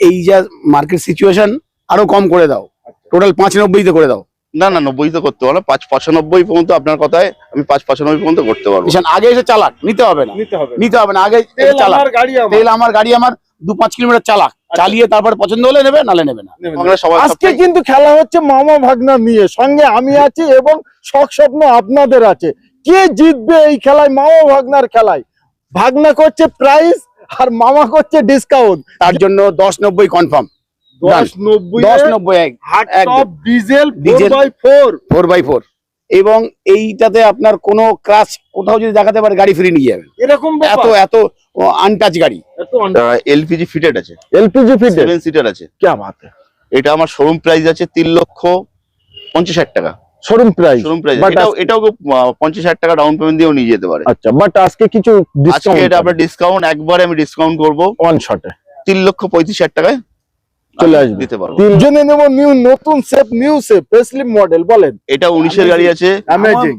এই যা market situation আরও কম করে দাও। টোটাল পাঁচ নব্বইতে করে দাও। না না নব্বই তো করতে পারব না পাঁচ পঁচানব্বই পর্যন্ত আপনার কথায় আমি পাঁচ পঁচানব্বই পর্যন্ত করতে পারব। আগে এসে চালাক নিতে হবে না। নিতে হবে না। আগে তেল চালাক। আমার গাড়ি আমার। তেল আমার গাড়ি আমার দু পাঁচ কিলোমিটার চালাক। চালিয়ে তারপর পছন্দ হলে নেবে নালে নেবে না। আজকে কিন্তু খেলা হচ্ছে মামা ভাগনা নিয়ে। সঙ্গে আমি আছি এবং শখ স্বপ্ন আপনাদের আছে। কে জিতবে এই খেলায়? মামা ভাগনার খেলায়। ভাগনা করছে প্রাইস আর মামা করছে ডিসকাউন্ট তার জন্য দশ নব্বই কনফার্ম এবং এইটাতে আপনার কোনো ক্রাশ কোথাও যদি দেখাতে পারে গাড়ি ফ্রি নিয়ে যাবেন এরকম এত এত আনটাচ গাড়ি। এলপিজি ফিটেড আছে। এলপিজি ফিটেড সিটার আছে। এটা আমার শোরুম প্রাইস আছে তিন লক্ষ পঞ্চাশ হাজার টাকা। শোরুম প্রাইস শোরুম প্রাইস এটাও এটাও আহ, পঞ্চাশ হাজার টাকা ডাউন পেমেন্ট দিয়েও নিয়ে যেতে পারে। আচ্ছা বাট আজকে কিছু আজকে ডিসকাউন্ট এটা আপনার ডিসকাউন্ট একবারে আমি ডিসকাউন্ট করব। ওয়ান শটে তিন লক্ষ পঁয়ত্রিশ হাজার টাকায় চলে আসবে। দিতে পারব। নেব নিউ নতুন শেপ নিউ ফেসলিপ মডেল বলেন। এটা উনিশের গাড়ি আছে। অ্যামেজিং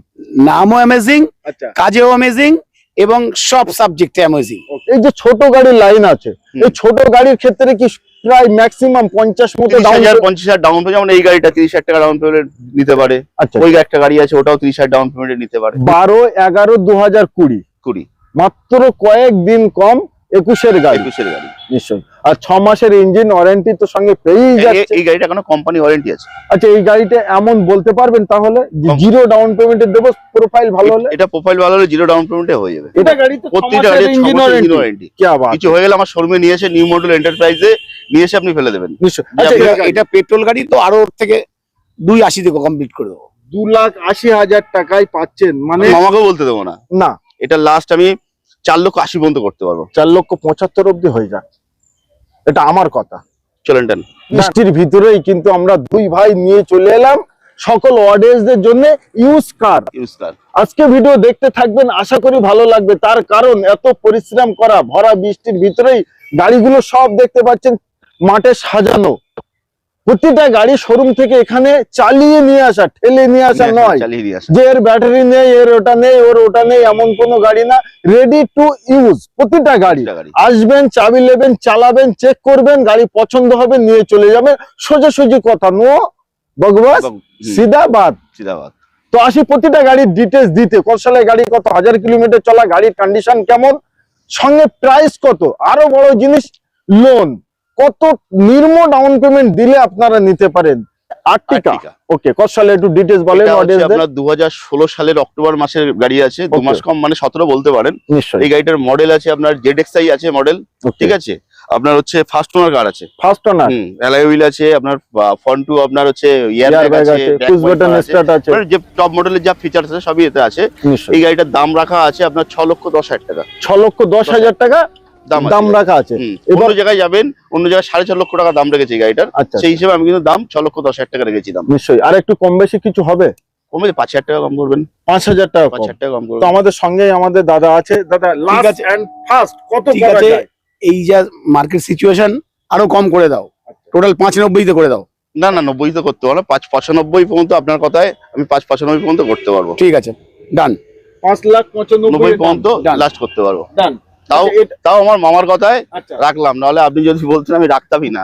নামও অ্যামেজিং আচ্ছা। কাজেও অ্যামেজিং এবং সব সাবজেক্টে অ্যামেজিং এই যে ছোট গাড়ির লাইন আছে এই ছোট গাড়ির ক্ষেত্রে কি প্রায় ম্যাক্সিমাম পঞ্চাশ মতো ডাউন পঞ্চাশ হাজার ডাউন পেমেন্ট যেমন এই গাড়িটা তিরিশ হাজার টাকা ডাউন পেমেন্ট নিতে পারে। আচ্ছা ওই একটা গাড়ি আছে ওটাও তিরিশ হাজার ডাউন পেমেন্ট নিতে পারে। বারো এগারো দু হাজার কুড়ি। কুড়ি। মাত্র কয়েকদিন কম একুশের গাড়ি। একুশের গাড়ি। নিশ্চয়ই। আর ছ মাসের ইঞ্জিন ওয়ারেন্টি তো সঙ্গে পেয়েই এই- যাচ্ছে। এই গাড়িটা কোনো কোম্পানি ওয়ারেন্টি আছে? আচ্ছা এই গাড়িটা এমন বলতে পারবেন তাহলে। জিরো ডাউন পেমেন্টে দেবো প্রোফাইল ভালো হলে? এটা প্রোফাইল ভালো হলে জিরো ডাউন পেমেন্টে হয়ে যাবে। এটা গাড়ি তো প্রত্যেকটা গাড়ি ইঞ্জিন ওয়ারেন্টি কি আবার? কিছু হয়ে গেলে আমার শোরুমে নিয়ে এসে নিউ মডেল এন্টারপ্রাইজে নিয়ে এসে আপনি ফেলে দেবেন। নিশ্চয়। আচ্ছা এটা- পেট্রোল গাড়ি তো আরও ওর থেকে দুই আশি থেকে কমপ্লিট করে দেবো। দু লাখ আশি হাজার টাকায় পাচ্ছেন মানে আমি মামাকেও বলতে দেবো না। না। এটা লাস্ট আমি চার লক্ষ আশি পর্যন্ত করতে পারব। চার লক্ষ পঁচাত্তর অব্দি হয়ে যাক। এটা আমার কথা। চলেন ডান বৃষ্টির ভিতরেই কিন্তু আমরা দুই ভাই নিয়ে চলে এলাম সকল অডিয়েন্সদের জন্য ইউজ কার ইউজ কার আজকে ভিডিও দেখতে থাকবেন আশা করি ভালো লাগবে। তার কারণ এত পরিশ্রম করা ভরা বৃষ্টির ভিতরেই গাড়িগুলো সব দেখতে পাচ্ছেন মাঠে সাজানো। প্রতিটা গাড়ি শোরুম থেকে এখানে চালিয়ে নিয়ে আসা ঠেলে নিয়ে আসা নয় চালিয়ে দিয়ে আসা। যে এর ব্যাটারি নেই এর ওটা নেই ওর ওটা নেই এমন কোনো গাড়ি না। রেডি টু ইউজ প্রতিটা গাড়ি। আসবেন চাবি নেবেন চালাবেন চেক করবেন গাড়ি পছন্দ হবে নিয়ে চলে যাবেন। সোজাসুজি কথা নো বকবাস এবং- হুম, সিধা বাদ সিদাবাদ তো আসি প্রতিটা গাড়ির ডিটেলস দিতে। কত সালে গাড়ি কত হাজার কিলোমিটার চলা গাড়ির কন্ডিশন কেমন সঙ্গে প্রাইস কত আরও বড় জিনিস লোন কত নির্ম ডাউন পেমেন্ট দিলে আপনারা নিতে পারেন? আর্টিকা। ওকে কত সালে একটু ডিটেলস বলেন অডিয়েন্সদের আপনার সালের অক্টোবর মাসের গাড়ি আছে দু মাস কম মানে সতেরো বলতে পারেন। এই গাড়িটার মডেল আছে আপনার আছে মডেল ঠিক আছে? আপনার হচ্ছে ফার্স্ট ওনার কার আছে। First owner hmm alloy wheel আছে আপনার ফ্রন্ট টু আপনার হচ্ছে ইয়ার ব্যাগ ব্যাগ আছে আছে পুশ বাটন স্টার্ট আছে। মানে যে টপ মডেলের যা ফিচার্স আছে সবই এতে আছে। এই গাড়িটার দাম রাখা আছে আপনার ছ লক্ষ দশ হাজার টাকা। ছ লক্ষ দশ হাজার টাকা? দাম রাখা আছে। এবার- অন্য জায়গায় যাবেন অন্য জায়গায় সাড়ে ছ লক্ষ টাকা দাম রেখেছি গাড়িটার। আচ্ছা সেই হিসেবে আমি কিন্তু দাম ছ লক্ষ দশ হাজার টাকা রেখেছি দাম। নিশ্চয়ই। আর একটু কম বেশি কিছু হবে? কমে পাঁচ হাজার টাকা কম করবেন। পাঁচ হাজার টাকা পাঁচ হাজার টাকা কম তো আমাদের সঙ্গেই আমাদের দাদা আছে। দাদা লাস্ট এন্ড ফার্স্ট কত ঠিক আছে। এই যা মার্কেট সিচুয়েশন আরও কম করে দাও। টোটাল পাঁচ নব্বইতে করে দাও। না না নব্বই তো করতে পাঁচ পঁচানব্বই পর্যন্ত আপনার কথায় আমি পাঁচ পঁচানব্বই পর্যন্ত করতে পারব। ঠিক আছে। ডান পাঁচ লাখ পঁচানব্বই নব্বই পর্যন্ত লাস্ট করতে পারব। ডান তাও তাও আমার মামার কথায় আচ্ছা। রাখলাম নাহলে আপনি যদি বলতেন আমি রাখতামই না।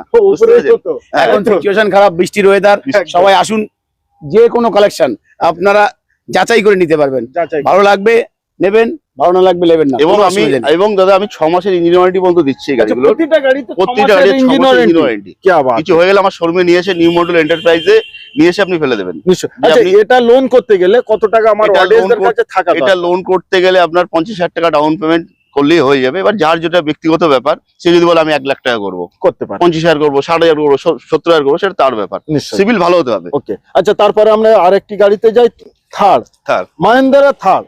হ্যাঁ, এখন সিচুয়েশন খারাপ বৃষ্টির ওয়েদার সবাই আসুন যে কোনো কালেকশন আপনারা যাচাই করে নিতে পারবেন। ভালো লাগবে নেবেন ভালো না লাগবে নেবেন না। এবং আমি এবং দাদা আমি ছ মাসের ইঞ্জিন ওয়ারেন্টি পর্যন্ত দিচ্ছি এই আচ্ছা, গাড়িগুলো। প্রতিটা গাড়ি তো প্রত্যেকটা গাড়ি ইঞ্জিন ইঞ্জিন ওয়ারেন্টি ওয়ারেন্টি কি আবার কিছু হয়ে গেলে আমার শোরুমে নিয়ে এসে নিউ মডেল এন্টারপ্রাইজে নিয়ে এসে আপনি ফেলে দেবেন। আচ্ছা এটা লোন করতে গেলে কত টাকা আমার অডিয়েন্সদের কাছে থাকা এটা লোন করতে গেলে আপনার পঞ্চাশ হাজার টাকা ডাউন পেমেন্ট করলেই হয়ে যাবে। এবার যার যেটা ব্যক্তিগত ব্যাপার সে যদি বলে আমি এক লাখ টাকা করব করতে পারে। পঞ্চাশ হাজার করব ষাট হাজার করব সত্তর হাজার করব সেটা তার ব্যাপার। সিভিল ভালো হতে হবে। ওকে আচ্ছা তারপরে আমরা আরেকটি গাড়িতে যাই থার। Thar। মাহেন্দ্রা থার।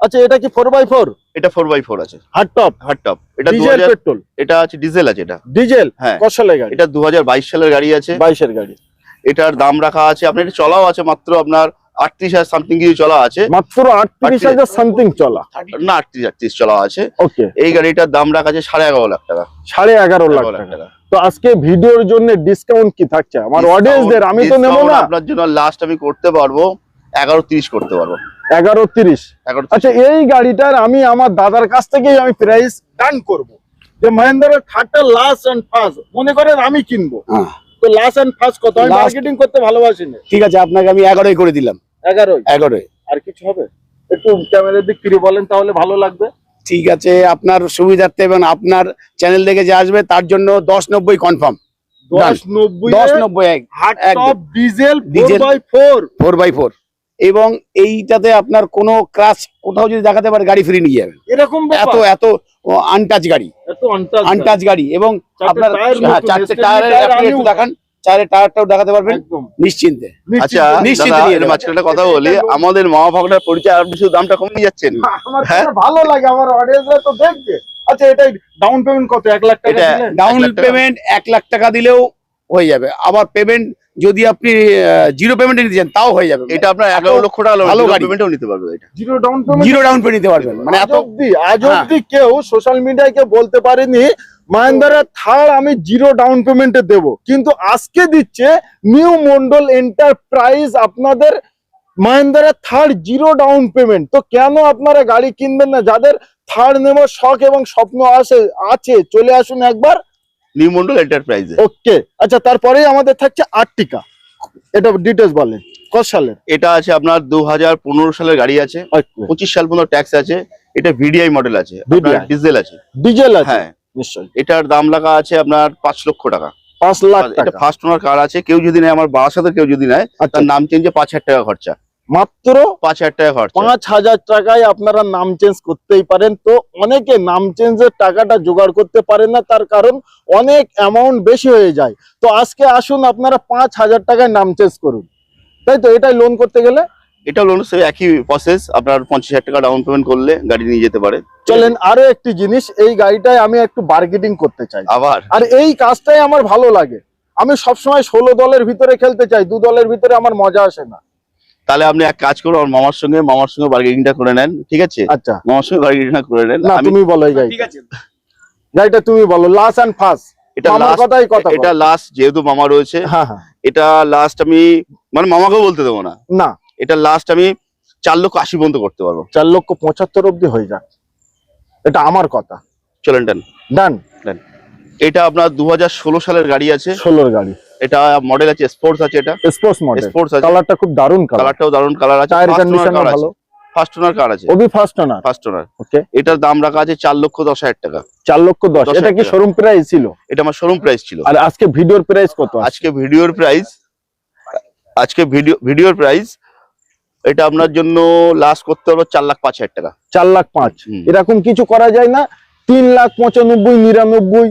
আচ্ছা এটা কি ফোর বাই ফোর এটা ফোর বাই ফোর আছে। হার্ড টপ হার্ড টপ এটা দু ডিজেল হাজার পেট্রোল এটা আছে ডিজেল আছে এটা। ডিজেল হ্যাঁ। কসালে গাড়ি? এটা দু বাইশ সালের গাড়ি আছে। বাইশের গাড়ি। এটার দাম রাখা আছে আপনার চলাও আছে মাত্র আপনার আটত্রিশ হাজার সামথিং কিছু চলা আছে। মাত্র আটত্রিশ হাজার সামথিং চলা? না আটত্রিশ আটত্রিশ চলা আছে। ওকে এই গাড়িটার দাম রাখা আছে সাড়ে এগারো লাখ টাকা। সাড়ে এগারো লাখ টাকা। তো আজকে ভিডিওর জন্য ডিসকাউন্ট কি থাকছে? আমার অডিয়েন্সদের আমি তো নেব না। আপনার জন্য লাস্ট আমি করতে পারব এগারো তিরিশ করতে পারব। এগারো তিরিশ। আচ্ছা এই গাড়িটার আমি আমার দাদার কাছ থেকেই আমি প্রাইস ডান করব। যে মহেন্দ্রের থার্ডটা লাস্ট এন্ড ফার্স্ট মনে করেন আমি কিনবো। হ্যাঁ। তো লাস্ট এন্ড ফার্স্ট কত? আমি মার্কেটিং করতে ভালোবাসি না ঠিক আছে আপনাকে আমি 11ই করে দিলাম। 11ই 11ই আর কিছু হবে? একটু ক্যামেরার দিক ফিরে বলেন তাহলে ভালো লাগবে। ঠিক আছে আপনার সুবিধার্থে এবং আপনার চ্যানেল থেকে যে আসবে তার জন্য 1090 confirm 1090 1090 hard top diesel by 4x4 এবং এইটাতে আপনার কোনো ক্রাশ কোথাও যদি দেখাতে পারে গাড়ি ফ্রি নিয়ে যাবেন এরকম এত এত আনটাচ গাড়ি। আনটাচ গাড়ি। এবং আপনার হ্যাঁ, চারটে টায়ারের টায়ার আপনি একটু দেখান টায়ারটাও দেখাতে পারবেন নিশ্চিন্তে। আচ্ছা নিশ্চিন্তে। মাঝখানে কথা বলি আমাদের ভাগনার পরিচয় আপনি শুধু দামটা কমিয়ে যাচ্ছেন আমার হ্যাঁ? ভালো লাগে আমার অডিয়েন্সরা তো দেখবে। আচ্ছা এটাই ডাউন পেমেন্ট কত? এক লাখ টাকা ডাউন। পেমেন্ট এক লাখ টাকা। দিলেও হয়ে যাবে। আবার পেমেন্ট যদি আপনি জিরো পেমেন্টে নিতে চান তাও হয়ে যাবে। এটা আপনার এগারো লক্ষ টাকা ভালো ভালো গাড়ি। পেমেন্টও নিতে পারবে এটা। Zero down payment zero down payment নিতে পারবেন। মানে এত অব্দি আজ হ্যাঁ। অব্দি কেউ সোশ্যাল মিডিয়ায় কেউ বলতে পারেনি মহেন্দ্রা থার্ড আমি জিরো ডাউন পেমেন্টে দেব। কিন্তু আজকে দিচ্ছে নিউ মন্ডল এন্টারপ্রাইজ আপনাদের Mahindra Thar zero down payment তো কেন আপনারা গাড়ি কিনবেন না? যাদের থার্ড নেওয়ার শখ এবং স্বপ্ন আছে আছে চলে আসুন একবার। নিউ মন্ডল এন্টারপ্রাইজে ওকে আচ্ছা তারপরেই আমাদের থাকছে আর্টিকা এটা ডিটেলস বলেন কত সালের? এটা আছে আপনার দু সালের গাড়ি আছে পঁচিশ সাল পর্যন্ত ট্যাক্স আছে এটা ভিডিআই মডেল আছে ডিজেল আছে। ডিজেল আছে? হ্যাঁ। নিশ্চয়ই। এটার দাম লাগা আছে আপনার পাঁচ লক্ষ টাকা। পাঁচ লাখ এটা ফার্স্ট ওনার কার আছে কেউ যদি নেয় আমার বারাসাতে কেউ যদি নেয় আচ্ছা। তার নাম চেঞ্জে পাঁচ হাজার টাকা খরচা। মাত্র পাঁচ হাজার টাকা খরচা। পাঁচ হাজার টাকায় আপনারা নাম চেঞ্জ করতেই পারেন। তো অনেকে নাম চেঞ্জের টাকাটা জোগাড় করতে পারেন না তার কারণ অনেক অ্যামাউন্ট বেশি হয়ে যায়। তো আজকে আসুন আপনারা পাঁচ হাজার টাকায় নাম চেঞ্জ করুন। তাই তো? এটাই লোন করতে গেলে? এটা লোন সে একই প্রসেস আপনার পঞ্চাশ হাজার টাকা ডাউন পেমেন্ট করলে গাড়ি নিয়ে যেতে পারে। চলেন আরও একটি জিনিস এই গাড়িটায় আমি একটু বার্গেটিং করতে চাই। আবার? আর এই কাজটাই আমার ভালো লাগে। আমি সবসময় ষোলো দলের ভিতরে খেলতে চাই দু দলের ভিতরে আমার মজা আসে না। তাহলে আপনি এক কাজ করুন মামার সঙ্গে মামার সঙ্গে বার্গেনিংটা করে নেন ঠিক আছে? আচ্ছা। মামার সঙ্গে বার্গেনিংটা করে নেন। না তুমি বলো এই গাড়ি ঠিক আছে। গাড়িটা তুমি বলো লাস্ট অ্যান্ড ফার্স্ট এটা আমার লাস্ট কথাই কথা এটা লাস্ট যেহেতু মামা রয়েছে হ্যাঁ হ্যাঁ। এটা লাস্ট আমি মানে মামাকেও বলতে দেবো না। না। এটা লাস্ট আমি চার লক্ষ আশি পর্যন্ত করতে পারব। চার লক্ষ পঁচাত্তর অব্দি হয়ে যাক। এটা আমার কথা। চলেন ডান ডান এটা আপনার দু হাজার ষোলো সালের গাড়ি আছে। ষোলোর গাড়ি। এটা মডেল আছে স্পোর্টস আছে এটা। স্পোর্টস মডেল স্পোর্টস আছে। কালারটা খুব দারুণ কালার কালারটাও দারুণ কালার আছে। টায়ার কন্ডিশন ভালো। ফার্স্ট ওনার কার আছে। Obi first owner first owner okay এটার দাম রাখা আছে 4 লক্ষ 10 হাজার টাকা। 4 লক্ষ 10 এটা কি শোরুম প্রাইস ছিল? এটা আমার শোরুম প্রাইস ছিল। আর আজকে ভিডিওর প্রাইস কত আজকে ভিডিওর প্রাইস আজকে ভিডিও ভিডিওর প্রাইস এটা আপনার জন্য লাস্ট করতে হবে 4 লাখ 5 হাজার টাকা। 4 লাখ 5 এরকম কিছু করা যায় না? 3 লাখ 95 99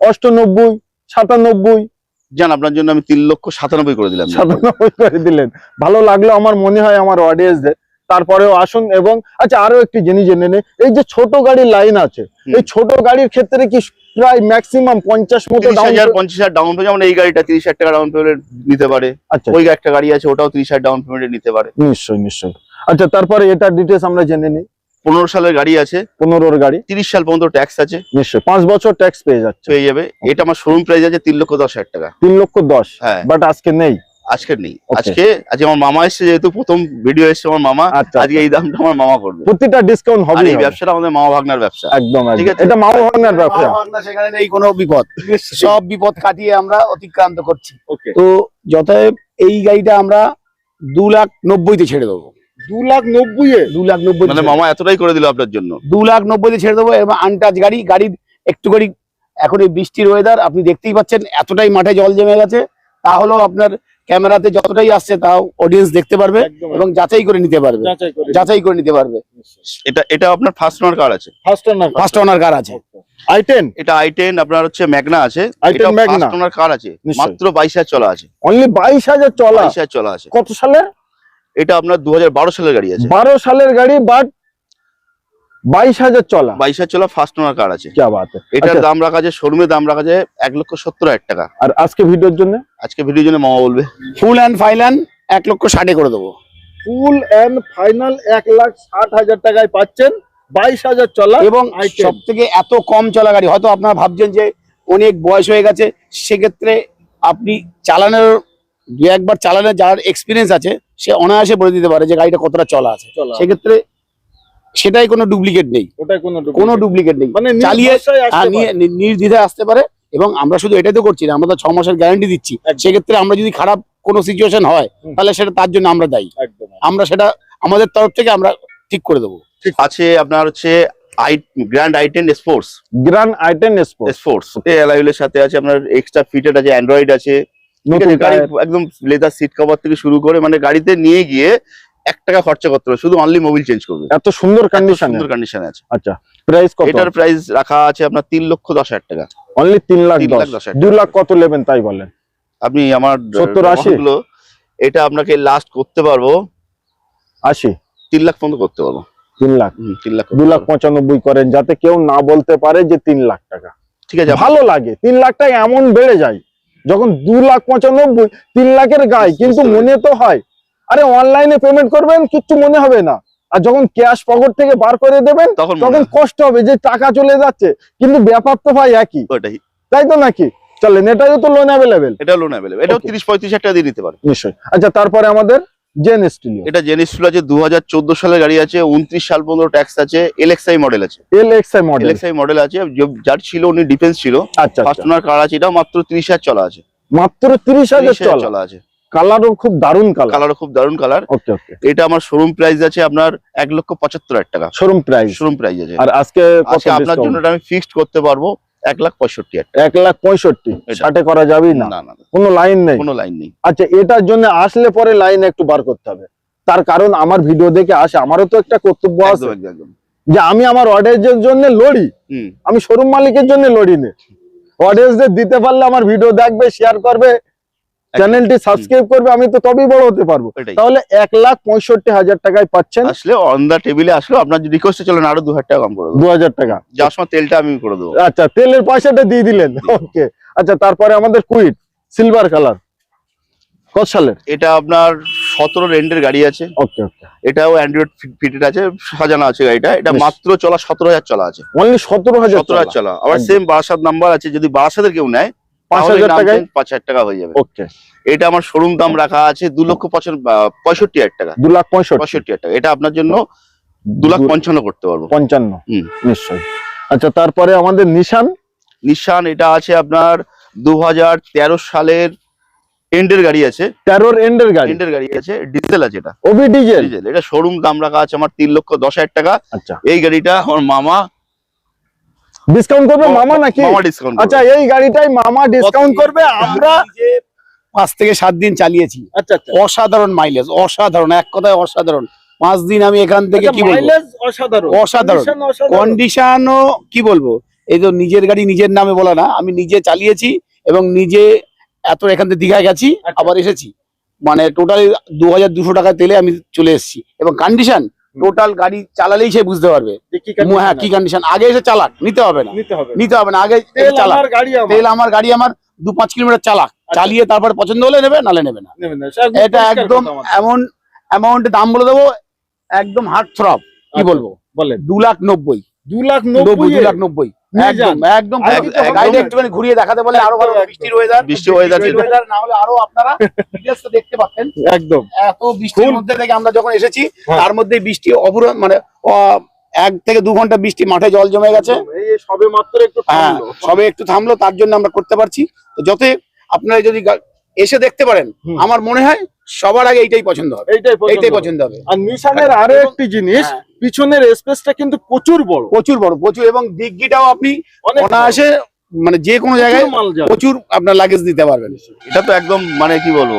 98 97 যান আপনার জন্য আমি তিন লক্ষ সাতানব্বই করে দিলাম। সাতানব্বই করে দিলেন। ভালো লাগল আমার মনে হয় আমার অডিয়েন্সদের তারপরেও আসুন এবং আচ্ছা আরও একটি জিনিস জেনে নে এই যে ছোট গাড়ির লাইন আছে এই ছোট গাড়ির ক্ষেত্রে কি প্রায় ম্যাক্সিমাম পঞ্চাশ মতো পঞ্চাশ হাজার ডাউন পেমেন্ট যেমন এই গাড়িটা তিরিশ হাজার টাকা ডাউন পেমেন্ট নিতে পারে। আচ্ছা। ওই একটা গাড়ি আছে ওটাও তিরিশ হাজার ডাউন পেমেন্টে নিতে পারে। নিশ্চয়ই নিশ্চয়ই। আচ্ছা তারপরে এটা ডিটেলস আমরা জেনে নিই। পনেরো সালের গাড়ি আছে। পনেরোর গাড়ি। তিরিশ সাল পর্যন্ত ট্যাক্স আছে। নিশ্চয়ই। পাঁচ বছর ট্যাক্স পেয়ে যাচ্ছে। পেয়ে যাবে। এটা আমার শোরুম প্রাইস আছে তিন লক্ষ দশ হাজার টাকা। তিন লক্ষ দশ। হ্যাঁ। বাট আজকে নেই। আজকে নেই। আজকে আজকে আমার মামা এসছে যেহেতু প্রথম ভিডিও এসছে আমার মামা আচ্ছা আজকে এই দামটা আমার মামা করবে। প্রতিটা ডিসকাউন্ট আর হবে এই ব্যবসাটা আমাদের মামা ভাগনার ব্যবসা। একদম ঠিক আছে। এটা মামা ভাগনার ব্যবসা। সেখানে নেই কোনো বিপদ। সব বিপদ কাটিয়ে আমরা অতিক্রান্ত করছি। তো এই গাড়িটা আমরা দু লাখ নব্বইতে ছেড়ে দেবো। দু লাখ নব্বই দু লাখ নব্বই মানে মামা এতটাই করে দিল আপনার জন্য? দু লাখ নব্বইতে ছেড়ে দেবো এবং আনটাচ গাড়ি গাড়ির একটু গাড়ি এখন এই বৃষ্টির ওয়েদার আপনি দেখতেই পাচ্ছেন এতটাই মাঠে জল জমে গেছে তাহলেও আপনার ক্যামেরাতে যতটাই আসছে তাও অডিয়েন্স দেখতে পারবে এবং যাচাই করে নিতে পারবে। যাচাই করে নিতে পারবে। এটা এটা আপনার ফার্স্ট ওনার কার আছে? First owner first owner car আছে। আই টেন এটা আই টেন আপনার হচ্ছে ম্যাগনা আছে। I10 এটা ফার্স্ট ওনার কার আছে। নিশ্চয়ই। মাত্র বাইশ হাজার চলা আছে। অনলি বাইশ হাজার চলা। বাইশ হাজার চলা আছে। কত সালের এটা আপনার দু হাজার বারো সালের গাড়ি আছে। বারো সালের গাড়ি বাট বাইশ হাজার চলা। বাইশ হাজার চলা ফার্স্ট ওনার কার আছে। কি বাত। है? এটার আচ্ছা, দাম রাখা আছে শোরুমে দাম রাখা আছে এক লক্ষ সত্তর হাজার টাকা। আর আজকে ভিডিওর জন্য? আজকে ভিডিওর জন্য মামা বলবে। ফুল অ্যান্ড ফাইনাল এক লক্ষ ষাটে করে দেবো। ফুল এন্ড ফাইনাল এক লাখ ষাট হাজার টাকায় পাচ্ছেন বাইশ হাজার চলা এবং i10 সব থেকে এত কম চলা গাড়ি হয়তো আপনারা ভাবছেন যে অনেক বয়স হয়ে গেছে সেক্ষেত্রে আপনি চালানোর দু একবার চালানোর যার এক্সপিরিয়েন্স আছে সে অনায়াসে বলে দিতে পারে যে গাড়িটা কতটা চলা আছে। সেক্ষেত্রে সেটাই কোনো ডুপ্লিকেট নেই। কোনো কোনো ডুপ্লিকেট নেই। মানে চালিয়ে হ্যাঁ, পারে। নির্দ্বিধায় আসতে পারে এবং আমরা শুধু এটাই তো করছি না আমরা তো ছ মাসের গ্যারান্টি দিচ্ছি। সেক্ষেত্রে আমরা যদি খারাপ কোনো সিচুয়েশন হয় তাহলে সেটা তার জন্য আমরা দায়ী। একদম আমরা সেটা আমাদের তরফ থেকে আমরা ঠিক করে দেবো। আছে আপনার হচ্ছে i grand i ten sports grand i ten sport sports অ্যালাইলের সাথে আছে আপনার এক্সট্রা ফিটেড আছে অ্যান্ড্রয়েড আছে। নতুন গাড়ি একদম লেদার সিট কভার থেকে শুরু করে মানে গাড়িতে নিয়ে গিয়ে এক টাকা খরচা করতে হবে শুধু অনলি মোবিল চেঞ্জ করবে। এত সুন্দর কন্ডিশনে সুন্দর কন্ডিশনে আছে। আচ্ছা প্রাইস কত? এটার প্রাইস রাখা আছে আপনার তিন লক্ষ দশ হাজার টাকা। অনলি তিন লাখ তিন লাখ দশ। দশ লাখ কত নেবেন তাই বলেন? আপনি আমার সত্তর, আশি? গুলো এটা আপনাকে লাস্ট করতে পারব। আশি? তিন লাখ পর্যন্ত করতে পারব। তিন লাখ। হুম, তিন লাখ দু লাখ পঁচানব্বই করেন যাতে কেউ না বলতে পারে যে তিন লাখ টাকা। ঠিক আছে ভালো লাগে তিন লাখ টাকা এমন বেড়ে যায়। যখন দু লাখ পঁচানব্বই তিন লাখের গায়ে কিন্তু মনে তো হয় আরে অনলাইনে পেমেন্ট করবেন কিচ্ছু মনে হবে না। আর যখন ক্যাশ পকেট থেকে বার করে দেবেন তখন তখন কষ্ট হবে যে টাকা চলে যাচ্ছে কিন্তু ব্যাপার তো ভাই একই। তাই তো নাকি? চলেন এটাও তো লোন অ্যাভেলেবেল এটা লোন অ্যাভেলেবেল এটাও. তিরিশ পঁয়ত্রিশ হাজার টাকা দিয়ে দিতে পারে। নিশ্চয়ই। আচ্ছা তারপরে আমাদের জেন স্টুডিও এটা জেনিস আছে সালের গাড়ি আছে উনত্রিশ সাল পর্যন্ত ট্যাক্স আছে এলএক্সআই মডেল আছে। এল মডেল এলএক্সআই মডেল আছে যার ছিল উনি ডিফেন্স ছিল। আচ্ছা ফার্স্ট আচ্ছা। ওনার কার আছে এটাও মাত্র তিরিশ হাজার চলা আছে। মাত্র তিরিশ হাজার 30,000 চলা। আছে। কালারও খুব দারুণ কালার কালারও খুব দারুণ কালার ওকে ওকে এটা আমার শোরুম প্রাইস আছে আপনার এক লক্ষ পঁচাত্তর হাজার টাকা। শোরুম প্রাইস শোরুম প্রাইস আছে। আর আজকে আপনার জন্য আমি ফিক্সড করতে পারব। এক লাখ পঁয়ষট্টি এক লাখ পঁয়ষট্টি। ষাটে করা যাবেই না। না কোনো লাইন নেই। কোনো লাইন নেই। আচ্ছা এটার জন্য আসলে পরে লাইন একটু বার করতে হবে। তার কারণ আমার ভিডিও দেখে আসে আমারও তো একটা কর্তব্য আছে। যে আমি আমার অডিয়েন্সের জন্য লড়ি। আমি শোরুম মালিকের জন্য লড়ি নে অডিয়েন্সদের দিতে পারলে আমার ভিডিও দেখবে শেয়ার করবে। চ্যানেলটি সাবস্ক্রাইব করবে আমি তো তবেই বড় হতে পারব। তাহলে এক লাখ পঁয়ষট্টি হাজার টাকায় পাচ্ছেন। আসলে অন দা টেবিলে আসলে আপনার রিকোয়েস্টে চলেন আরও দু হাজার টাকা কম করে দু হাজার টাকা। যার সময় তেলটা আমি করে দেবো। আচ্ছা তেলের পয়সাটা দিয়ে দিলেন। ওকে আচ্ছা তারপরে আমাদের কুইট সিলভার কালার কত সালের? এটা আপনার সতেরো রেন্টের গাড়ি আছে। ওকে ওকে এটাও অ্যান্ড্রয়েড ফিটেড আছে সাজানো আছে গাড়িটা। এটা মাত্র চলা সতেরো হাজার চলা আছে। অনলি সতেরো হাজার সতেরো হাজার চলা। আবার। সেম বারাসাত নাম্বার আছে যদি বারাসাতের কেউ নেয় পাঁচ হাজার টাকায়? পাঁচ হাজার টাকা হয়ে যাবে। ওকে। এটা আমার শোরুম দাম রাখা আছে দু লক্ষ পঁয়ষট্টি হাজার টাকা। দু লাখ পঁয়ষট্টি। হাজার টাকা। এটা আপনার জন্য দু লাখ পঞ্চান্ন করতে পারব। পঞ্চান্ন। নিশ্চয়ই। আচ্ছা তারপরে আমাদের নিশান? নিশান এটা আছে আপনার দু হাজার তেরো সালের এন্ডের গাড়ি আছে। তেরোর এন্ডের গাড়ি? এন্ডের গাড়ি আছে। ডিজেল আছে এটা। ওবি ডিজেল? ডিজেল। এটা শোরুম দাম রাখা আছে আমার তিন লক্ষ দশ হাজার টাকা। আচ্ছা। এই গাড়িটা আমার মামা ডিসকাউন্ট করবে মামা নাকি? আচ্ছা এই গাড়িটাই মামা ডিসকাউন্ট করবে। আমরা পাঁচ থেকে সাত দিন চালিয়েছি। আচ্ছা আচ্ছা। অসাধারণ মাইলেজ অসাধারণ এক কথায় অসাধারণ। পাঁচ দিন আমি এখান থেকে কি বলব? অসাধারণ। অসাধারণ। কন্ডিশনও কি বলব? এই তো নিজের গাড়ি নিজের নামে বলা না আমি নিজে চালিয়েছি এবং নিজে এত এখান থেকে দীঘায় গেছি আচ্ছা। আবার এসেছি। মানে টোটাল দু হাজার দুশো টাকা তেলে আমি চলে এসেছি। এবং কন্ডিশন টোটাল গাড়ি চালালেই সে বুঝতে পারবে। কি হ্যাঁ কি কন্ডিশন আগে এসে চালাক নিতে হবে না। নিতে হবে না। আগে তেল চালাক। গাড়ি আমার। তেল আমার গাড়ি আমার দু পাঁচ কিলোমিটার চালাক। চালিয়ে তারপর পছন্দ হলে নেবে নালে নেবে না। এটা একদম এমন অ্যামাউন্টের দাম বলে দেবো একদম হার্ট থ্রপ কি আচ্ছা, বলব? বলে দু লাখ নব্বই। দু লাখ নব্বই দু লাখ নব্বই। একদম একদম গাড়িটা একটুখানি ঘুরিয়ে দেখাতে বলে আরও ভালো বৃষ্টির ওয়েদার বৃষ্টি weather ছিল। ওয়েদার না হলে আরও আপনারা দেখতে পাচ্ছেন একদম। এত বৃষ্টির মধ্যে থেকে আমরা যখন এসেছি হ্যাঁ। তার মধ্যে বৃষ্টি অবরোধ মানে এক থেকে দু ঘণ্টা বৃষ্টি মাঠে জল জমে গেছে। সবে মাত্র একটু হ্যাঁ সবে একটু থামলো তার জন্য আমরা করতে পারছি। তো যতই আপনারা যদি এসে দেখতে পারেন আমার মনে হয় সবার আগে এইটাই পছন্দ হবে। এইটাই পছন্দ এইটাই হবে। পছন্দ হবে। আর নিশানের আরও একটি জিনিস হ্যাঁ। পিছনের স্পেসটা কিন্তু প্রচুর বড়। প্রচুর বড় প্রচুর এবং ডিগ্গিটাও আপনি অনেক অনায়াসে মানে যে কোনো জায়গায় প্রচুর আপনার লাগেজ দিতে পারবেন। এটা তো একদম মানে কি বলব?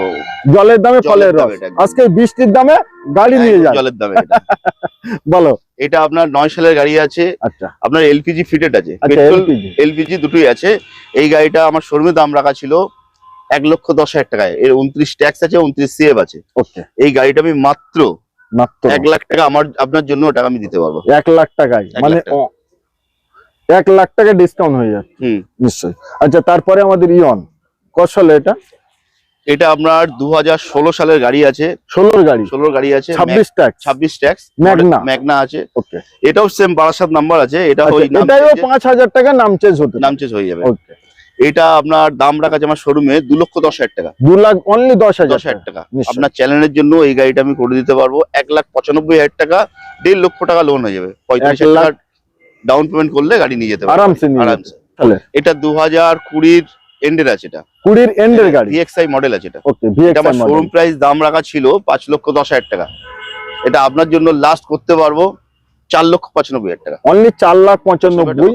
জলের দামে ফলের রস। আজকে বৃষ্টির দামে গাড়ি নিয়ে যান। জলের দামে বলো। এটা আপনার নয় সালের গাড়ি আছে। আচ্ছা। আপনার এলপিজি ফিটেড আছে। আচ্ছা পেট্রোল এলপিজি দুটোই আছে। এই গাড়িটা আমার শোরুমে দাম রাখা ছিল এক লক্ষ দশ হাজার টাকায়। এর উনত্রিশ ট্যাক্স আছে উনত্রিশ সিএফ আছে। ওকে। এই গাড়িটা আমি মাত্র মাত্র। এক লাখ টাকা আমার আপনার জন্য টাকা আমি দিতে পারব। এক লাখ টাকায়। মানে এক লাখ টাকা ডিসকাউন্ট হয়ে যাচ্ছে হুম। নিশ্চয়ই। আচ্ছা তারপরে আমাদের ইয়ন কত সালে এটা? এটা আপনার দু হাজার ষোলো সালের গাড়ি আছে। ষোলোর গাড়ি? ষোলোর গাড়ি আছে। ছাব্বিশ ট্যাক্স ছাব্বিশ ট্যাক্স ম্যাগনা। ম্যাগনা আছে। ওকে। এটাও সেম বারাসাত নাম্বার আছে। এটা আচ্ছা ওই পাঁচ হাজার টাকা নাম চেঞ্জ হতে নাম চেঞ্জ হয়ে যাবে। ওকে। এটা আপনার দাম রাখা আছে আমার শোরুমে দু লক্ষ দশ হাজার টাকা। দু লাখ অনলি দশ হাজার দশ হাজার টাকা। আপনার চ্যানেলের জন্য এই গাড়িটা আমি করে দিতে পারব। এক লাখ পঁচানব্বই হাজার টাকা দেড় লক্ষ টাকা লোন হয়ে যাবে। পঁয়ত্রিশ হাজার ডাউন পেমেন্ট করলে গাড়ি নিয়ে যেতে পারব। আরামসে আরামসে। এটা দু হাজার কুড়ির এন্ডের আছে এটা। কুড়ির এন্ডের গাড়ি? ভিএক্সআই মডেল আছে এটা। ওকে আমার শোরুম প্রাইস দাম রাখা ছিল পাঁচ লক্ষ দশ হাজার টাকা। এটা আপনার জন্য লাস্ট করতে পারব চার লক্ষ পঁচানব্বই হাজার টাকা। অনলি চার লাখ পঁচানব্বই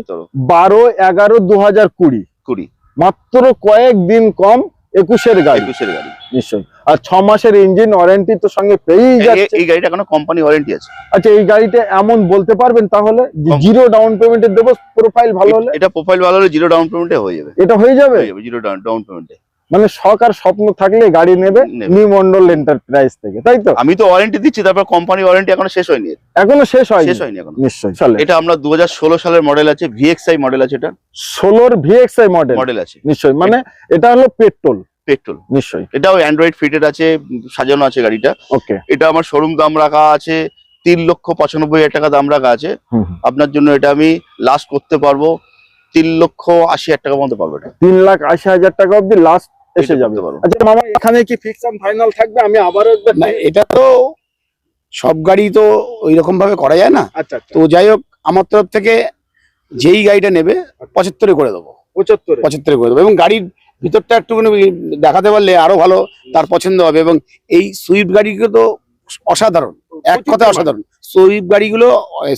বারো এগারো দু হাজার কুড়ি। কুড়ি। মাত্র কয়েকদিন কম একুশের গাড়ি। একুশের গাড়ি। নিশ্চয়ই। আর ছ মাসের ইঞ্জিন ওয়ারেন্টি তো সঙ্গে পেয়েই যাচ্ছে। এই গাড়িটা কোনো কোম্পানি ওয়ারেন্টি আছে। আচ্ছা এই গাড়িটা এমন বলতে পারবেন তাহলে? জিরো ডাউন পেমেন্টে দেবো প্রোফাইল ভালো হলে? এটা প্রোফাইল ভালো হলে জিরো ডাউন পেমেন্টে হয়ে যাবে। এটা হয়ে যাবে? হয়ে যাবে জিরো ডাউন পেমেন্টে মানে শখ আর স্বপ্ন থাকলে গাড়ি নেবে নেবে। নিউ মন্ডল এন্টারপ্রাইজ থেকে তাই তো? আমি তো ওয়ারেন্টি দিচ্ছি তারপর কোম্পানি ওয়ারেন্টি এখনও শেষ হয়নি। এখনও শেষ হয়নি? শেষ হয়নি এখন। নিশ্চয়ই চলে। এটা আমরা দু হাজার ষোলো সালের মডেল আছে ভিএক্সআই মডেল আছে এটা। ষোলোর ভিএক্সআই মডেল মডেল আছে। নিশ্চয়ই মানে এটা হলো পেট্রোল পেট্রোল নিশ্চয়ই। এটাও অ্যান্ড্রয়েড ফিটেড আছে সাজানো আছে গাড়িটা। ওকে এটা আমার শোরুম দাম রাখা আছে তিন লক্ষ পঁচানব্বই হাজার টাকা দাম রাখা আছে। আপনার জন্য এটা আমি লাস্ট করতে পারব তিন লক্ষ আশি হাজার টাকা মতো পারব এটা। তিন লাখ আশি হাজার টাকা অব্দি লাস্ট এসে যাবে। আচ্ছা মামা এখানে কি ফিক্স এন্ড ফাইনাল থাকবে? আমি আবারও একবার না এটা তো সব গাড়ি তো ওই রকম ভাবে করা যায় না। আচ্ছা আচ্ছা। তো যাই হোক আমার তরফ থেকে যেই গাড়িটা নেবে পঁচাত্তরে করে দেবো। পঁচাত্তরে? পঁচাত্তরে করে দেবো। এবং গাড়ির ভিতরটা একটুখানি দেখাতে পারলে আরও ভালো তার পছন্দ হবে। এবং এই সুইফট গাড়িগুলো তো অসাধারণ। এক কথা অসাধারণ। সুইফট গাড়িগুলো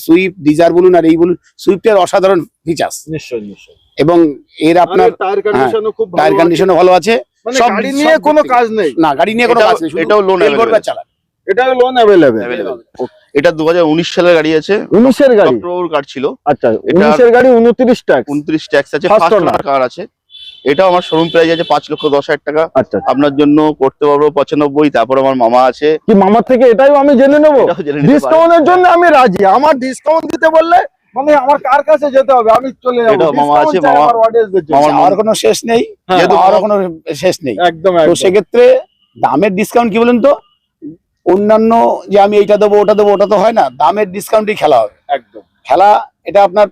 সুইফট ডিজার বলুন আর এই বলুন সুইফটের অসাধারণ ফিচার্স নিশ্চয় নিশ্চয় এবং এর আপনার টায়ার কন্ডিশনও খুব ভালো আছে। কন্ডিশনও ভালো আছে। মানে সব- নিয়ে কোনো কাজ নেই। না গাড়ি নিয়ে কোনো এটাও- কাজ নেই চালান। লোন অ্যাভেলেবেল এটা সালের গাড়ি আছে। উনিশের গাড়ি? ডক্টর কার ছিল। আচ্ছা গাড়ি ট্যাক্স ট্যাক্স আছে First ফার্স্ট ওনার কার আছে। এটাও আমার শোরুম প্রাইস আছে পাঁচ লক্ষ দশ হাজার টাকা। আচ্ছা। আপনার জন্য করতে পারব পঁচানব্বই তারপর আমার মামা আছে। কি মামা থেকে এটাই আমি জেনে নেব? ডিসকাউন্টের জন্য আমি রাজি। আমার ডিসকাউন্ট দিতে বললে মানে আমার কার কাছে যেতে হবে? আমি চলে যাব। মামা আছে, মামা- আমার কোনো শেষ নেই হ্যাঁ, যেহেতু আমার- কোনো শেষ নেই। একদম তো সেক্ষেত্রে দামের ডিসকাউন্ট কি বলুন তো? অন্যান্য যে আমি এইটা দেবো ওটা দেবো ওটা তো হয় না। দামের ডিসকাউন্টই খেলা হবে। একদম। খেলা এটা আপনার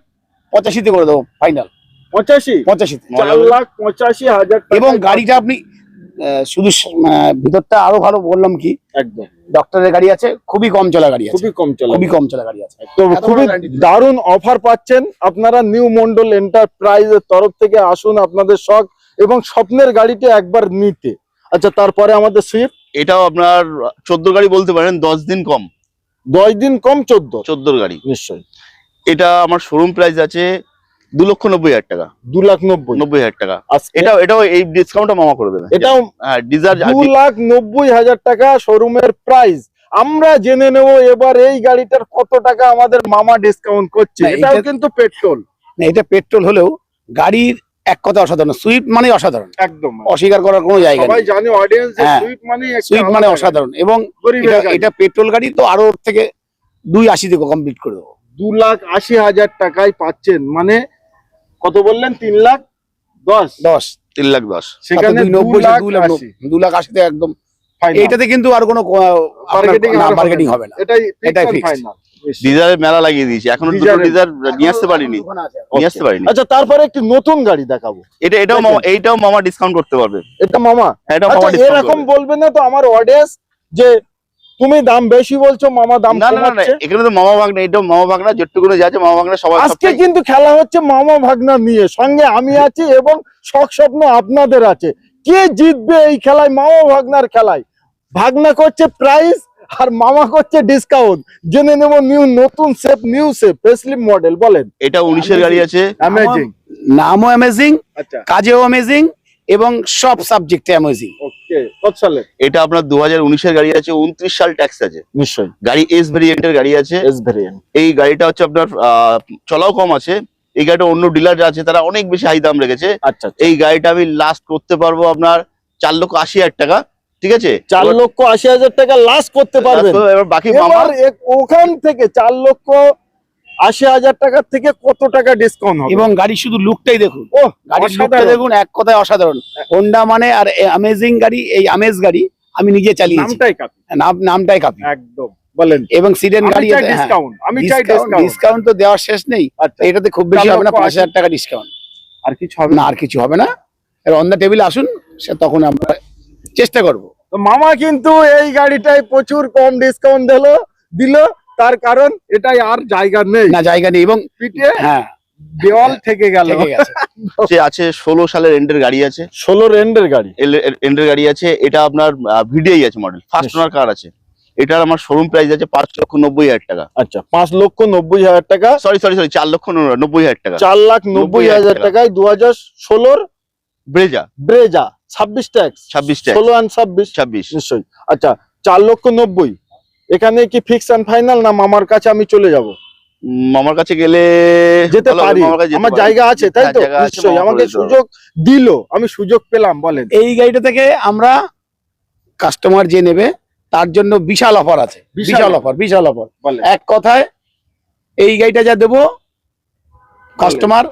পঁচাশিতে করে দেবো ফাইনাল পঁচাশি? পঁচাশিতে। চার লাখ পঁচাশি হাজার এবং গাড়িটা আপনি শুধু আহ, ভিতরটা আরও ভালো বললাম কি একদম। ডক্টরের গাড়ি আছে খুবই কম চলা গাড়ি আছে। খুবই কম চলা খুবই কম চলা গাড়ি আছে। তো খুবই। দারুণ অফার পাচ্ছেন। আপনারা নিউ মন্ডল এন্টারপ্রাইজের তরফ থেকে আসুন আপনাদের শখ এবং স্বপ্নের গাড়িটি একবার নিতে। আচ্ছা তারপরে আমাদের সুইফট এটাও আপনার চোদ্দ গাড়ি বলতে পারেন দশ দিন কম। দশ দিন কম চোদ্দ। চোদ্দোর গাড়ি। নিশ্চয়ই। এটা আমার শোরুম প্রাইস আছে দু লক্ষ নব্বই হাজার টাকা। দু লাখ নব্বই। নব্বই হাজার টাকা। এটাও এটাও এই ডিসকাউন্টটা মামা করে দেবে। এটাও হ্যাঁ ডিজার দু লাখ নব্বই হাজার টাকা শোরুমের প্রাইস আমরা জেনে নেব এবার এই গাড়িটার কত টাকা আমাদের মামা ডিসকাউন্ট করছে। এটাও এটা- কিন্তু পেট্রোল না, এটা পেট্রোল হলেও গাড়ির এক কথা অসাধারণ সুইফট মানে অসাধারণ। একদম। অস্বীকার করার কোনো জায়গা সবাই জানে অডিয়েন্স হ্যাঁ। সুইফট মানে সুইফট মানে অসাধারণ। এবং এটা এটা পেট্রোল গাড়ি তো আরও ওর থেকে দুই আশি থেকে কমপ্লিট করে দেবো। দু লাখ আশি হাজার টাকায় পাচ্ছেন। মানে কত বললেন? তিন লাখ দশ? দশ তিন লাখ দশ। সেখানে দু নব্বই লাখ দু লাখ আশি। আশিতে একদম। এইটাতে কিন্তু আর কোনো মার্কেটিং হবে না। এটাই এটাই এটাই ফাইনাল ডিজারের মেলা লাগিয়ে দিয়েছি। এখনও দুটো ডিজার নিয়ে আসতে পারিনি। নিয়ে আসতে পারিনি। আচ্ছা তারপরে একটি নতুন গাড়ি দেখাবো। এটা এটাও মামা এইটাও মামা ডিসকাউন্ট করতে পারবে। এটা মামা। হ্যাঁ, আচ্ছা মামা এরকম বলবে না তো আমার অডিয়েন্স যে তুমি দাম বেশি বলছো মামা দাম না না না, না এখানে তো মামা ভাগনা এটাও মামা ভাগনা যেটুকুনো যা আছে মামা ভাগনা সবাই আজকে কিন্তু খেলা হচ্ছে মামা ভাগনা নিয়ে সঙ্গে আমি আছি এবং শখ স্বপ্ন আপনাদের আছে। কে জিতবে এই খেলায় মামা ভাগনার খেলায়? ভাগনা করছে প্রাইস আর মামা করছে ডিসকাউন্ট জেনে নেব নিউ নতুন shape new shape facelift model বলেন। এটা উনিশের গাড়ি আছে। অ্যামেজিং নামও অ্যামেজিং আচ্ছা। কাজেও অ্যামেজিং এবং সব সাবজেক্টে অ্যামেজিং সালে? এটা আপনার দু হাজার উনিশের গাড়ি আছে উনত্রিশ সাল ট্যাক্স আছে। নিশ্চয়ই। গাড়ি এস ভেরিয়েন্টের গাড়ি আছে। এস ভেরিয়েন্ট এই গাড়িটা হচ্ছে আপনার চলাও কম আছে। এই গাড়িটা অন্য ডিলার আছে তারা অনেক বেশি হাই দাম রেখেছে। আচ্ছা আচ্ছা। এই গাড়িটা আমি লাস্ট করতে পারব আপনার চার লক্ষ আশি হাজার টাকা ঠিক আছে? চার লক্ষ আশি হাজার টাকা লাস্ট করতে পারবেন। এবার বাকি ওখান থেকে চার লক্ষ আশি হাজার টাকার থেকে কত টাকা ডিসকাউন্ট হবে? এবং গাড়ির শুধু লুকটাই দেখুন। ও গাড়ির লুকটা দেখুন এক কথায় অসাধারণ। হোন্ডা মানে আর অ্যামেজিং গাড়ি এই আমেজ গাড়ি আমি নিজে চালিয়েছি। নামটাই কাপি। নাম নামটাই কাপি। একদম বলেন। এবং সিডেন গাড়ি ডিসকাউন্ট আমি চাই ডিসকাউন্ট ডিসকাউন্ট তো দেওয়ার শেষ নেই। আচ্ছা। এটাতে খুব বেশি হবে না লক্ষ পাঁচ আশি। হাজার টাকা ডিসকাউন্ট আর কিছু হবে না? আর কিছু হবে না। অন টেবিল আসুন সে তখন আমরা চেষ্টা করব। তো মামা কিন্তু এই গাড়িটায় প্রচুর কম ডিসকাউন্ট দিল দিল। তার কারণ এটাই আর জায়গা নেই। না জায়গা নেই এবং পিঠে হ্যাঁ। দেওয়াল থেকে গেল। যে আছে ষোলো সালের এন্ডের গাড়ি আছে। ষোলোর রেন্ডের গাড়ি। এন্ডের গাড়ি আছে। এটা আপনার ভিডিআই আছে মডেল ফার্স্ট ওনার কার আছে। এটার আমার শোরুম প্রাইস আছে পাঁচ লক্ষ নব্বই হাজার টাকা। আচ্ছা পাঁচ লক্ষ নব্বই হাজার টাকা। সরি সরি সরি চার লক্ষ নব্বই হাজার টাকা। চার লাখ নব্বই হাজার টাকায় দু হাজার ষোলোর ব্রেজা ব্রেজা ছাব্বিশ ট্যাক্স ছাব্বিশ ষোলো অ্যান্ড ছাব্বিশ। ছাব্বিশ। নিশ্চয়ই। আচ্ছা চার লক্ষ নব্বই। এখানে কি ফিক্স অ্যান্ড ফাইনাল না মামার কাছে আমি চলে যাব? মামার কাছে গেলে যেতে পারি। আমার জায়গা আছে তাই হ্যাঁ, তো? নিশ্চয়ই। আমাকে। সুযোগ দিল আমি সুযোগ পেলাম বলেন। এই গাড়িটা থেকে আমরা কাস্টমার যে নেবে তার জন্য বিশাল অফার আছে। বিশাল? অফার বিশাল অফার এক কথায় এই গাড়িটা যা দেবো কাস্টমার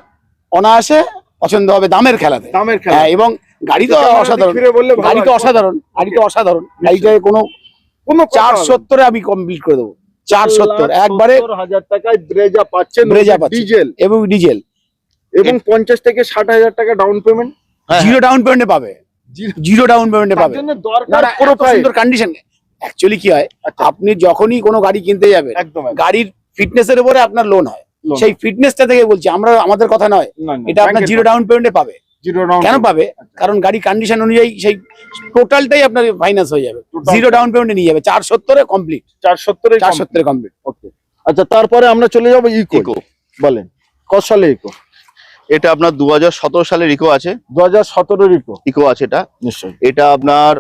অনায়াসে পছন্দ হবে দামের খেলাতে। দামের খেলা হ্যাঁ এবং গাড়ি তো অসাধারণ। গাড়ি তো অসাধারণ গাড়ি তো অসাধারণ। গাড়িটায় কোনো কোনো চার সত্তরে আমি কমপ্লিট করে দেবো। চার সত্তর একবারে হাজার টাকায় ব্রেজা পাচ্ছেন ব্রেজা ডিজেল। এবং ডিজেল। এবং পঞ্চাশ থেকে ষাট হাজার টাকা ডাউন পেমেন্ট হ্যাঁ, জিরো ডাউন পেমেন্টে পাবে। জিরো ডাউন পেমেন্টে পাবে। পুরো সুন্দর কন্ডিশন অ্যাকচুয়ালি কি হয় আচ্ছা। আপনি যখনই কোনো গাড়ি কিনতে যাবেন একদম গাড়ির ফিটনেসের উপরে আপনার লোন হয়। সেই ফিটনেসটা থেকে বলছি আমরা আমাদের কথা নয়। এটা আপনার জিরো ডাউন পেমেন্টে পাবে। কেন পাবে? কারণ গাড়ি কন্ডিশন অনুযায়ী সেই টোটালটাই আপনার ফাইন্যান্স হয়ে যাবে। জিরো ডাউন পেমেন্টে নিয়ে যাবে। চার সত্তরে কমপ্লিট চার সত্তরে চার সত্তরে কমপ্লিট ওকে আচ্ছা তারপরে আমরা চলে যাব ইকো বলেন কত সালে ইকো এটা আপনার দুহাজার সতেরো সালের ইকো আছে। দু হাজার সতেরোর ইকো ইকো আছে এটা। নিশ্চয়ই। এটা আপনার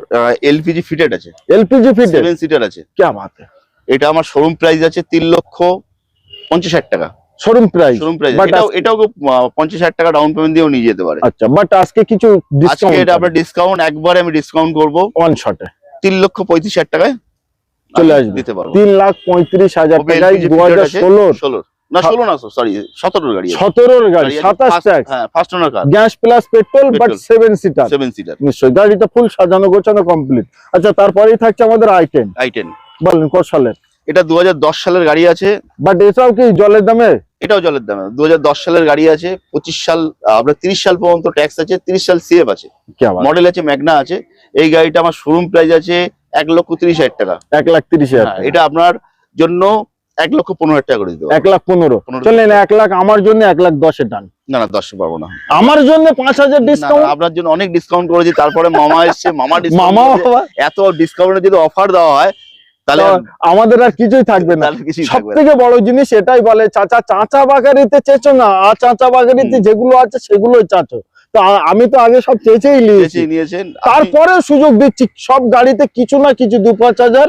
এলপিজি ফিটেড আছে। এলপিজি ফিটে সেভেন সিটার আছে। কে বাত। এটা আমার শোরুম প্রাইস আছে তিন লক্ষ পঞ্চাশ হাজার টাকা। শোরুম প্রাইস শোরুম প্রাইস এটাও আজকে- এটাও আহ, পঞ্চাশ হাজার টাকা ডাউন পেমেন্ট দিয়েও নিয়ে যেতে পারে। আচ্ছা বাট আজকে কিছু আজকে ডিসকাউন্ট এটা আপনার ডিসকাউন্ট একবারে আমি ডিসকাউন্ট করব। ওয়ান শটে তিন লক্ষ পঁয়ত্রিশ হাজার টাকায় চলে আসবে। দিতে পারব। তিন লাখ পঁয়ত্রিশ হাজার তবে টাকায় LPG দু হাজার ফিটেড আছে, ষোলোর। ষোলোর। না ষোলো না সরি সতেরোর গাড়ি আছে। সতেরোর গাড়ি। গাড়ি আছে, সাতাশ first- ট্যাক্স হ্যাঁ first owner car gas plus petrol but Petrol. Seven seater seven seater নিশ্চয়ই। গাড়িটা ফুল সাজানো গোছানো কমপ্লিট আচ্ছা তারপরেই থাকছে আমাদের আই টেন আই টেন বলেন কত সালের? এটা দু হাজার দশ সালের গাড়ি আছে। বাট এটাও কি জলের দামে? এটাও জলের দামে। দু সালের গাড়ি আছে পঁচিশ সাল আপনার তিরিশ সাল পর্যন্ত ট্যাক্স আছে তিরিশ সাল সিএফ আছে। মডেল আছে ম্যাগনা আছে। এই গাড়িটা আমার শোরুম প্রাইস আছে এক লক্ষ তিরিশ হাজার টাকা। এক লাখ তিরিশ হাজার হ্যাঁ। এটা আপনার জন্য এক লক্ষ পনেরো হাজার টাকা করে দিতে এক লাখ পনেরো। পনেরো। চলেন এক লাখ আমার জন্য এক লাখ দশে টান। না না দশ পারব না। আমার জন্য পাঁচ হাজার ডিসকাউন্ট আপনার জন্য অনেক ডিসকাউন্ট করেছি তারপরে মামা এসছে মামা মামা এত ডিসকাউন্টে যদি অফার দেওয়া হয় তাহলে আমাদের আর কিছুই থাকবে না। সব থেকে বড় জিনিস এটাই বলে চাচা চাঁচা বাগারিতে চেঁচো না। আর চাঁচা বাগারিতে যেগুলো আছে সেগুলোই চাচো। তো আমি তো আগে সব চেঁচেই নিয়েছি। নিয়েছেন। তারপরে সুযোগ দিচ্ছি সব গাড়িতে কিছু না কিছু দু পাঁচ হাজার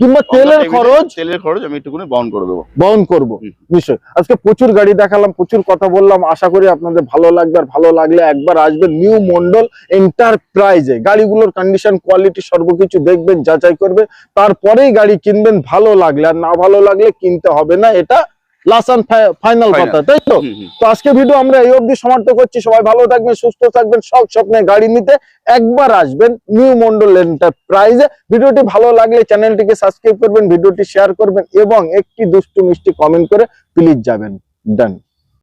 কিংবা তেলের খরচ? তেলের খরচ আমি একটুকুনি বহন করে দেবো। বহন করব নিশ্চয় আজকে প্রচুর গাড়ি দেখালাম প্রচুর কথা বললাম। আশা করি আপনাদের ভালো লাগবে আর ভালো লাগলে একবার আসবেন নিউ মন্ডল এন্টারপ্রাইজে। গাড়িগুলোর কন্ডিশন কোয়ালিটি সর্বকিছু দেখবেন যাচাই করবে তারপরেই গাড়ি কিনবেন ভালো লাগলে। আর না ভালো লাগলে কিনতে হবে না এটা লাস্ট অ্যান্ড ফাইনাল কথা তাই তো। তো আজকে ভিডিও আমরা এই অবধি সমাপ্ত করছি। সবাই ভালো থাকবেন সুস্থ থাকবেন সব স্বপ্নে গাড়ি নিতে একবার আসবেন নিউ মন্ডল এন্টারপ্রাইজে ভিডিওটি ভালো লাগলে চ্যানেলটিকে সাবস্ক্রাইব করবেন ভিডিওটি শেয়ার করবেন এবং একটি দুষ্টু মিষ্টি কমেন্ট করে প্লিজ যাবেন। ডান